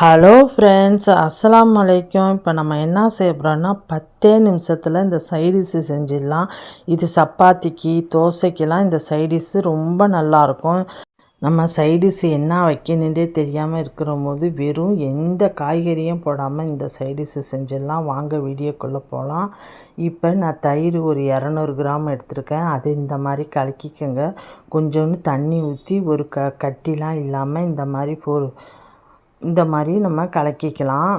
Hello friends அஸ்லாம் வலைக்கும் இப்போ நம்ம என்ன செய்ய போகிறோன்னா பத்தே நிமிஷத்தில் இந்த சைடிஷ்ஷு செஞ்சிடலாம். இது சப்பாத்திக்கு தோசைக்கெலாம் இந்த சைடிஷ்ஷு ரொம்ப நல்லாயிருக்கும். நம்ம சைடிஷ்ஷு என்ன வைக்கணுன்றே தெரியாமல் இருக்கிற போது வெறும் எந்த காய்கறியும் போடாமல் இந்த சைடிஷ்ஷு செஞ்சிடலாம். வாங்க வீடியோக்குள்ளே போகலாம் இப்போ நான் தயிர் ஒரு இரநூறு கிராம் எடுத்திருக்கேன். அது இந்த மாதிரி கலக்கிக்கோங்க. கொஞ்சோண்டு தண்ணி ஊற்றி ஒரு க கட்டிலாம் இல்லாமல் இந்த மாதிரி போ இந்த மாதிரி நம்ம கலக்கிக்கலாம்.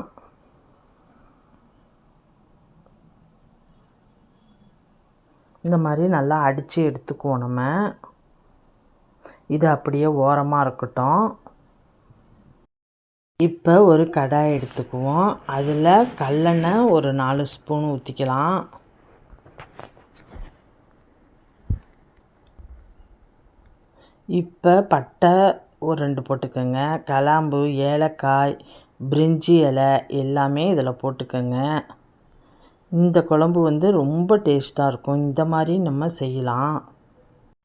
இந்த மாதிரி நல்லா அடித்து எடுத்துக்குவோம் நம்ம. இது அப்படியே ஓரமாக இருக்கட்டும். இப்போ ஒரு கடாய் எடுத்துக்குவோம். அதில் கல்லெண்ணெய் ஒரு நாலு ஸ்பூன் ஊற்றிக்கலாம் இப்போ பட்டை ஒரு ரெண்டு போட்டுக்கோங்க. கலாம்பு ஏலக்காய் பிரிஞ்சி இலை எல்லாமே இதில் போட்டுக்கோங்க. இந்த குழம்பு வந்து ரொம்ப டேஸ்ட்டாக இருக்கும். இந்த மாதிரி நம்ம செய்யலாம்.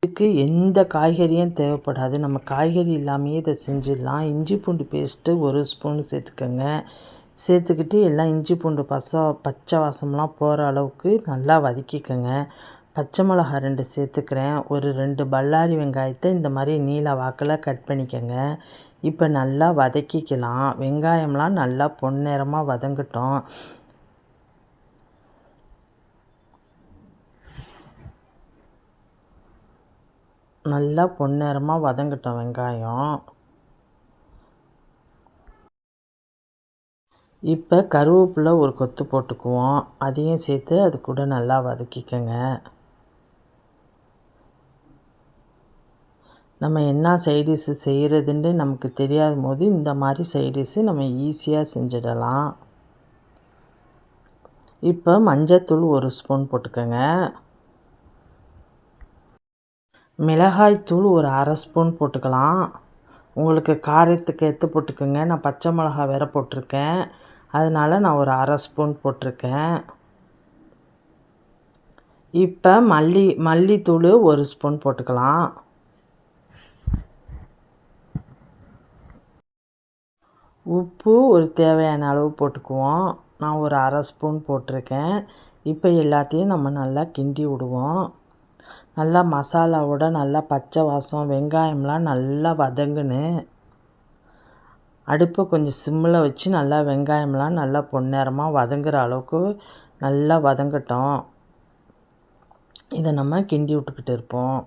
இதுக்கு எந்த காய்கறியும் தேவைப்படாது. நம்ம காய்கறி இல்லாமையே இதை செஞ்சிடலாம். இஞ்சி பூண்டு பேஸ்ட்டு ஒரு ஸ்பூன் சேர்த்துக்கோங்க. சேர்த்துக்கிட்டு எல்லாம் இஞ்சி பூண்டு பச பச்சை வாசம்லாம் போகிற அளவுக்கு நல்லா வதக்கிக்கோங்க. பச்சை மிளகா ரெண்டு சேர்த்துக்கிறேன். ஒரு ரெண்டு பல்லாரி வெங்காயத்தை இந்த மாதிரி நீல வாக்கில் கட் பண்ணிக்கோங்க. இப்போ நல்லா வதக்கிக்கலாம். வெங்காயம்லாம் நல்லா பொன்னிறமாக வதங்கட்டும். நல்லா பொன்னிறமாக வதங்கட்டும் வெங்காயம். இப்போ கருவேப்பிலை ஒரு கொத்து போட்டுக்குவோம். அதையும் சேர்த்து அது கூட நல்லா வதக்கிக்கோங்க. நம்ம என்ன சைடிஷ்ஷு செய்கிறதுன்ட்டு நமக்கு தெரியாத போது இந்த மாதிரி சைடிஷ்ஷு நம்ம ஈஸியாக செஞ்சிடலாம். இப்போ மஞ்சத்தூள் ஒரு ஸ்பூன் போட்டுக்கோங்க. மிளகாய்த்தூள் ஒரு அரை ஸ்பூன் போட்டுக்கலாம். உங்களுக்கு காரத்துக்கு எடுத்து போட்டுக்கோங்க. நான் பச்சை மிளகா வேற போட்டிருக்கேன். அதனால் நான் ஒரு அரை ஸ்பூன் போட்டிருக்கேன். இப்போ மல்லி மல்லித்தூள் ஒரு ஸ்பூன் போட்டுக்கலாம். உப்பு ஒரு தேவையான அளவு போட்டுக்குவோம். நான் ஒரு அரை ஸ்பூன் போட்டிருக்கேன். இப்போ எல்லாத்தையும் நம்ம நல்லா கிண்டி விடுவோம். நல்லா மசாலாவோட நல்லா பச்சை வாசம் வெங்காயம்லாம் நல்லா வதங்குன்னு. அடுப்பை கொஞ்சம் சிம்மில் வச்சு நல்லா வெங்காயம்லாம் நல்லா பொன்னேரமாக வதங்குற அளவுக்கு நல்லா வதங்கட்டும். இதை நம்ம கிண்டி விட்டுக்கிட்டு இருப்போம்.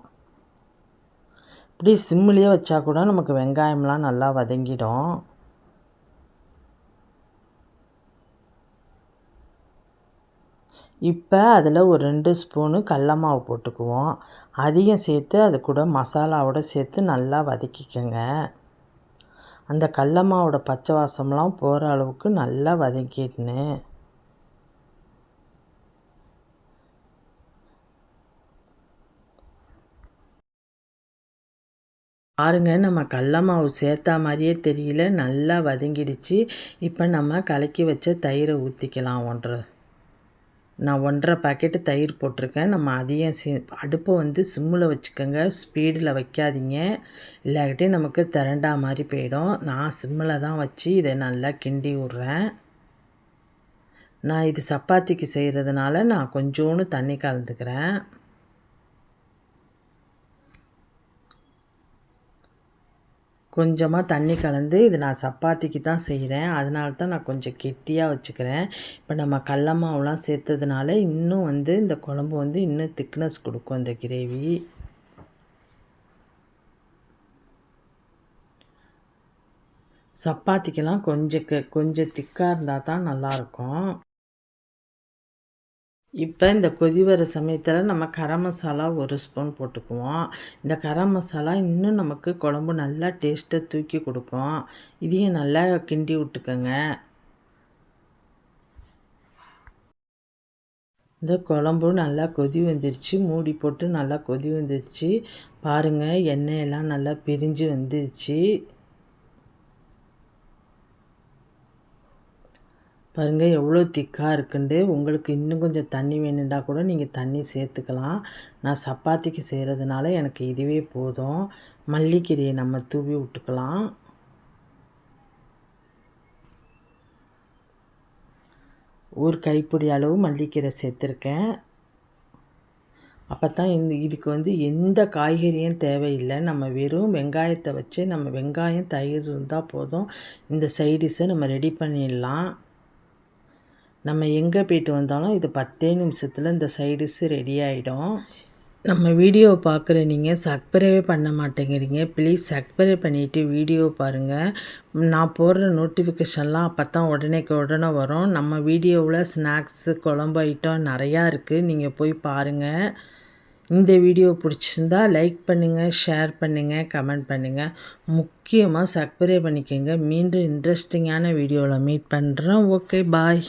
இப்படி சிம்மிலேயே வச்சா கூட நமக்கு வெங்காயம்லாம் நல்லா வதங்கிடும். இப்போ அதில் ஒரு ரெண்டு ஸ்பூனு கடல மாவு போட்டுக்குவோம். அதையும் சேர்த்து அது கூட மசாலாவோட சேர்த்து நல்லா வதக்கிக்கோங்க. அந்த கடல மாவோட பச்சை வாசம்லாம் போகிற அளவுக்கு நல்லா வதக்கிட்டுன்னு. பாருங்க நம்ம கடல மாவு சேர்த்தா மாதிரியே தெரியல நல்லா வதங்கிடுச்சு. இப்போ நம்ம கலக்கி வச்ச தயிரை ஊற்றிக்கலாம் ஒன்றரை நான் ஒன்றரை பாக்கெட்டு தயிர் போட்டிருக்கேன். நம்ம அதையும் சே அடுப்பை வந்து சிம்மில் வச்சுக்கோங்க. ஸ்பீடில் வைக்காதீங்க. இல்லாக்கிட்டே நமக்கு திரண்டா மாதிரி போயிடும். நான் சிம்மில் தான் வச்சு இதை நல்லா கிண்டி விட்றேன். நான் இது சப்பாத்திக்கு செய்கிறதுனால நான் கொஞ்சோண்டு தண்ணி கலந்துக்கிறேன். கொஞ்சமாக தண்ணி கலந்து இது நான் சப்பாத்திக்கு தான் செய்கிறேன் அதனால தான் நான் கொஞ்சம் கெட்டியாக வச்சுக்கிறேன். இப்போ நம்ம கடல மாவுலாம் சேர்த்ததுனால இன்னும் வந்து இந்த குழம்பு வந்து இன்னும் திக்னஸ் கொடுக்கும் இந்த கிரேவி சப்பாத்திக்கெல்லாம் கொஞ்சம் கொஞ்சம் திக்காக இருந்தால் தான் நல்லாயிருக்கும் இப்போ இந்த கொதி வர சமயத்தில் நம்ம கரம் மசாலா ஒரு ஸ்பூன் போட்டுக்குவோம். இந்த கரம் மசாலா இன்னும் நமக்கு குழம்பு நல்லா டேஸ்ட்டை தூக்கி கொடுக்கும். இதையும் நல்லா கிண்டி விட்டுக்கோங்க. இந்த குழம்பு நல்லா கொதி வந்துருச்சு. மூடி போட்டு நல்லா கொதி வந்துருச்சு. பாருங்கள் எண்ணெயெல்லாம் நல்லா பிரிஞ்சு வந்துருச்சு. பாருங்கள் எவ்வளோ திக்காக இருக்குண்டு. உங்களுக்கு இன்னும் கொஞ்சம் தண்ணி வேணுண்டா கூட நீங்கள் தண்ணி சேர்த்துக்கலாம். நான் சப்பாத்திக்கு செய்கிறதுனால எனக்கு இதுவே போதும். மல்லிக்கீரையை நம்ம தூவி விட்டுக்கலாம். ஒரு கைப்பிடி அளவு மல்லிக்கீரை சேர்த்துருக்கேன். அப்போ தான் இந்த இதுக்கு வந்து எந்த காய்கறியும் தேவையில்லை. நம்ம வெறும் வெங்காயத்தை வச்சு நம்ம வெங்காயம் தயிர் இருந்தால் போதும். இந்த சைடிஷை நம்ம ரெடி பண்ணிடலாம். நம்ம எங்கே போய்ட்டு வந்தாலும் இது பத்தே நிமிஷத்தில் இந்த சைடிஷ் ரெடி ஆகிடும் நம்ம வீடியோவை பார்க்குற நீங்கள் சப்ஸ்கிரைபே பண்ண மாட்டேங்கிறீங்க. ப்ளீஸ் சப்ஸ்கிரைப் பண்ணிவிட்டு வீடியோ பாருங்கள் நான் போடுற நோட்டிஃபிகேஷன்லாம் அப்போ தான் உடனேக்கு உடனே வரும். நம்ம வீடியோவில் ஸ்நாக்ஸு குழம்பு ஐட்டம் நிறையா இருக்குது நீங்கள் போய் பாருங்கள் இந்த வீடியோ பிடிச்சிருந்தா லைக் பண்ணுங்கள் ஷேர் பண்ணுங்கள் கமெண்ட் பண்ணுங்கள் முக்கியமாக சப்ஸ்கிரைப் பண்ணிக்கோங்க. மீண்டும் இன்ட்ரெஸ்டிங்கான வீடியோவில் மீட் பண்ணுறேன் ஓகே பாய்